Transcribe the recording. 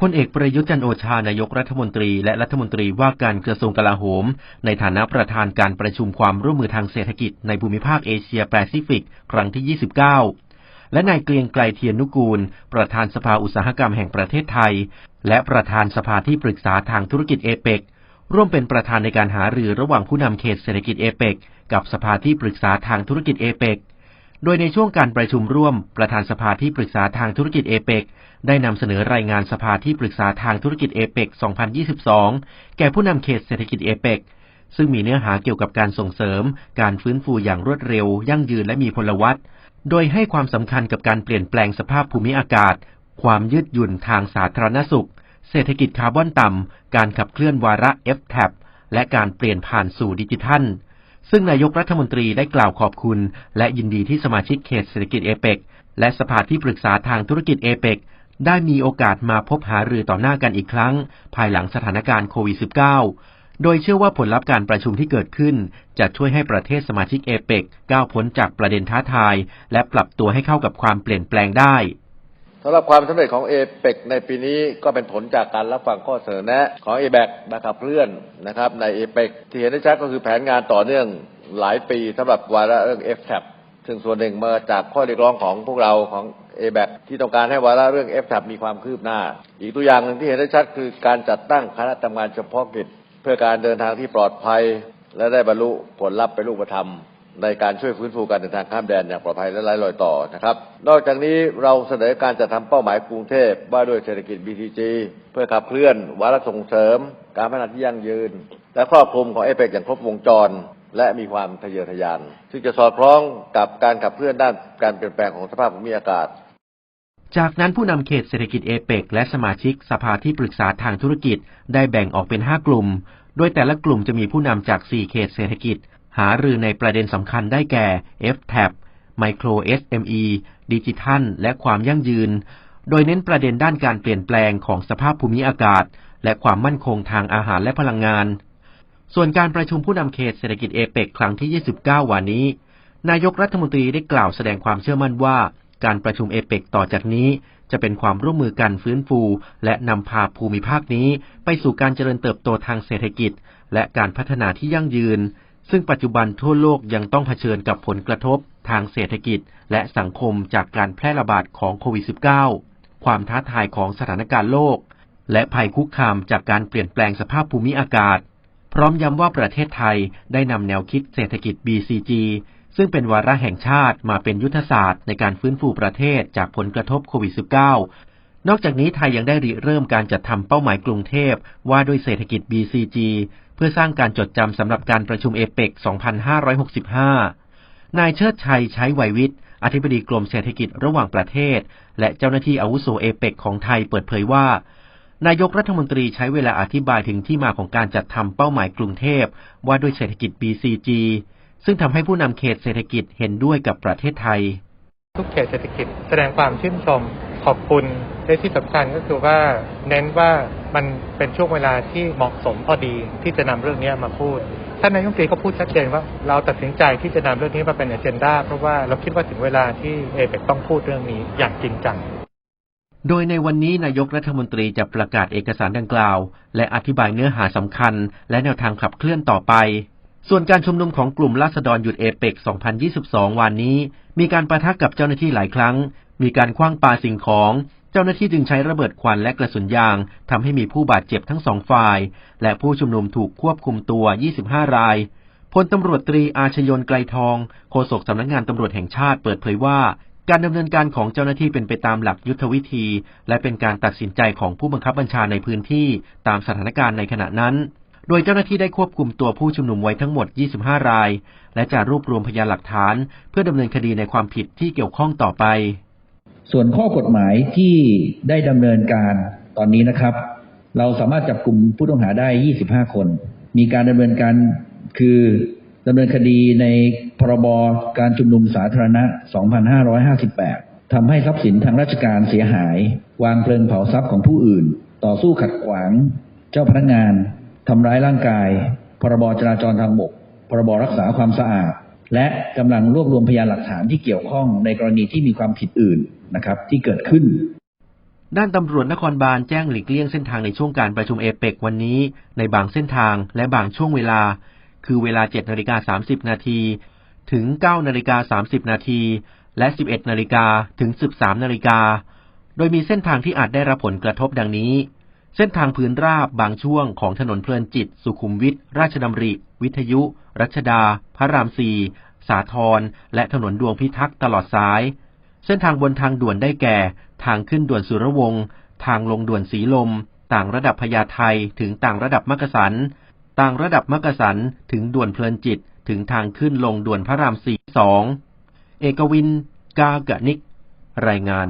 พลเอกประยุทธ์จันโอชานายกรัฐมนตรีและรัฐมนตรีว่าการกระทรวงกลาโหม ในฐานะประธานการประชุมความร่วมมือทางเศรษฐกิจในภูมิภาคเอเชียแปซิฟิก ครั้งที่ 29 และนายเกรียงไกรเทียนนุกูล ประธานสภาอุตสาหกรรมแห่งประเทศไทย และประธานสภาที่ปรึกษาทางธุรกิจเอเปกร่วมเป็นประธานในการหารือระหว่างผู้นำเขตเศรษฐกิจเอเปกกับสภาที่ปรึกษาทางธุรกิจเอเปก โดยในช่วงการประชุมร่วม ประธานสภาที่ปรึกษาทางธุรกิจเอเปกได้นำเสนอรายงานสภาที่ปรึกษาทางธุรกิจเอเปก2022 แก่ผู้นำเขตเศรษฐกิจเอเปกซึ่งมีเนื้อหาเกี่ยวกับการส่งเสริม การฟื้นฟูอย่างรวดเร็ว ยั่งยืนและมีพลวัตโดยให้ความสำคัญกับการเปลี่ยนแปลงสภาพภูมิอากาศ ความยืดหยุ่นทางสาธารณสุข เศรษฐกิจคาร์บอนต่ำ การขับเคลื่อนวาระ FTAP และการเปลี่ยนผ่านสู่ดิจิทัล ซึ่งนายกรัฐมนตรีได้กล่าวขอบคุณ และยินดีที่สมาชิกเขตเศรษฐกิจเอเปกและสภาที่ปรึกษาทางธุรกิจเอเปกได้มีโอกาสมาพบหารือต่อหน้ากันอีกครั้ง ภายหลังสถานการณ์โควิด -19 โดยเชื่อว่าผลลัพธ์การประชุมที่เกิดขึ้น จะช่วยให้ประเทศสมาชิกเอเปกก้าวพ้นจากประเด็นท้าทาย และปรับตัวให้เข้ากับความเปลี่ยนแปลงได้ สำหรับความสำเร็จของเอเปกในปีนี้ก็เป็นผลจากการรับฟังข้อเสนอแนะของเอแบกนะครับเพื่อนนะครับในเอเปกที่เห็นได้ชัดก็คือแผนงานต่อเนื่องหลายปีสำหรับวาระเรื่อง f t a p ซึ่งส่วนหนึ่งมาจากข้อเรียกร้องของพวกเราของ a b a c ที่ต้องการให้วาระเรื่อง f t a p มีความคืบหน้า อีกตัวอย่างหนึ่งที่เห็นได้ชัดคือการจัดตั้งคณะทำงานเฉพาะกิจ เพื่อการเดินทางที่ปลอดภัย และได้บรรลุผลลัพธ์เป็นรูปธรรม ในการช่วยฟื้นฟูการเดินทางข้ามแดนอย่างปลอดภัยและไร้รอยต่อนะครับ นอกจากนี้เราเสนอการจัดทำเป้าหมายกรุงเทพว่าด้วยเศรษฐกิจ BTG เพื่อขับเคลื่อนวาระส่งเสริม การพัฒนาที่ยั่งยืน และครอบคลุมของเอเปกอย่างครบวงจร และมีความทะเยอทะยาน ซึ่งจะสอดคล้องกับการขับเคลื่อนด้านการเปลี่ยนแปลงของสภาพภูมิอากาศจากนั้นผู้นำเขตเศรษฐกิจเอเปกและสมาชิกสภาที่ปรึกษาทางธุรกิจได้แบ่งออกเป็น 5 กลุ่ม โดยแต่ละกลุ่มจะมีผู้นำจาก 4 เขตเศรษฐกิจ หารือในประเด็นสำคัญได้แก่ FTAP Micro SME ดิจิทัล และความยั่งยืน โดยเน้นประเด็นด้านการเปลี่ยนแปลงของสภาพภูมิอากาศ และความมั่นคงทางอาหารและพลังงาน ส่วนการประชุมผู้นำเขตเศรษฐกิจเอเปกครั้งที่ 29 วันนี้ นายกรัฐมนตรีได้กล่าวแสดงความเชื่อมั่นว่า การประชุมเอเปกต่อจากนี้ จะเป็นความร่วมมือกันฟื้นฟู และนำพาภูมิภาคนี้ ไปสู่การเจริญเติบโตทางเศรษฐกิจ และการพัฒนาที่ยั่งยืน ซึ่งปัจจุบันทั่วโลกยังต้องเผชิญกับผลกระทบทางเศรษฐกิจ และสังคมจากการแพร่ระบาดของโควิด -19 ความท้าทายของสถานการณ์โลก และภัยคุกคามจากการเปลี่ยนแปลงสภาพภูมิอากาศ พร้อมย้ำว่าประเทศไทยได้นำแนวคิดเศรษฐกิจ BCG ซึ่งเป็นวาระแห่งชาติมาเป็นยุทธศาสตร์ในการฟื้นฟูประเทศจากผลกระทบโควิด -19 นอกจากนี้ไทยยังได้ริเริ่มการจัดทำเป้าหมายกรุงเทพว่าด้วยเศรษฐกิจ BCG พื่อสร้างการจดจำสำหรับการประชุมเอเปก2565 นายเชิดชัยใช้ไหววิทย์อธิบดีกรมเศรษฐกิจระหว่างประเทศ และเจ้าหน้าที่อาวุโสเอเปกของไทยเปิดเผยว่า นายกรัฐมนตรีใช้เวลาอธิบายถึงที่มาของการจัดทำเป้าหมายกรุงเทพว่าด้วยเศรษฐกิจ BCG ซึ่งทำให้ผู้นำเขตเศรษฐกิจเห็นด้วยกับประเทศไทย ทุกเขตเศรษฐกิจแสดงความชื่นชม ขอบคุณและที่สำคัญก็คือว่าเน้นว่ามันเป็นช่วงเวลาที่เหมาะสมพอดีที่จะนำเรื่องนี้มาพูดท่านนายกรัฐมนตรีก็พูดชัดเจนว่าเราตัดสินใจที่จะนำเรื่องนี้มาเป็นอเจนดาเพราะว่าเราคิดว่าถึงเวลาที่เอเปกต้องพูดเรื่องนี้อย่างจริงจังโดยในวันนี้นายกรัฐมนตรีจะประกาศเอกสารดังกล่าว และอธิบายเนื้อหาสำคัญ และแนวทางขับเคลื่อนต่อไป ส่วนการชุมนุมของกลุ่มราษฎรหยุดเอเปก 2022 วันนี้ มีการประทะกับเจ้าหน้าที่หลายครั้ง มีการคว้างปาสิ่งของ เจ้าหน้าที่จึงใช้ระเบิดควันและกระสุนยางทำให้มีผู้บาดเจ็บทั้งสองฝ่าย และผู้ชุมนุมถูกควบคุมตัว 25 รายพลตำรวจตรีอาชยนไกลทองโฆษกสำนักงานตำรวจแห่งชาติเปิดเผยว่า การดำเนินการของเจ้าหน้าที่เป็นไปตามหลักยุทธวิธี และเป็นการตัดสินใจของผู้บังคับบัญชาในพื้นที่ตามสถานการณ์ในขณะนั้น โดยเจ้าหน้าที่ได้ควบคุมตัวผู้ชุมนุมไว้ทั้งหมด 25 ราย และจะรวบรวมพยานหลักฐาน เพื่อดำเนินคดีในความผิดที่เกี่ยวข้องต่อไป ส่วนข้อกฎหมายที่ได้ดำเนินการตอนนี้นะครับ เราสามารถจับกลุ่มผู้ต้องหาได้ 25 คน มีการดำเนินการคือดำเนินคดีในพรบการชุมนุมสาธารณะ 2558 ทำให้ทรัพย์สินทางราชการเสียหาย วางเพลิงเผาทรัพย์ของผู้อื่น ต่อสู้ขัดขวาง เจ้าพนักงาน ทำร้ายร่างกาย พรบจราจรทางบก พรบรักษาความสะอาด และกำลังรวบรวมพยานหลักฐานที่เกี่ยวข้องในกรณีที่มีความผิดอื่นนะครับ ที่เกิดขึ้น ด้านตำรวจนครบาลแจ้งหลีกเลี่ยงเส้นทางในช่วงการประชุมเอเปกวันนี้ ในบางเส้นทางและบางช่วงเวลา คือเวลา7นาฬิกา30นาทีถึง9นาฬิกา30นาทีและ 11นาฬิกาถึง 13นาฬิกาโดยมีเส้นทางที่อาจได้รับผลกระทบดังนี้ เส้นทางพื้นราบบางช่วงของถนนเพลินจิต สุขุมวิทราชดำริ วิทยุ รัชดา พระรามสี่สาทรและถนนดวงพิทักษ์ตลอดสาย เส้นทางบนทางด่วนได้แก่ ทางขึ้นด่วนสุรวงศ์ทางลงด่วนสีลม ต่างระดับพญาไทถึงต่างระดับมักสันต่างระดับมักสันถึงด่วนเพลินจิตถึงทางขึ้นลงด่วนพระรามสี่สองเอกวิน กากะนิก รายงาน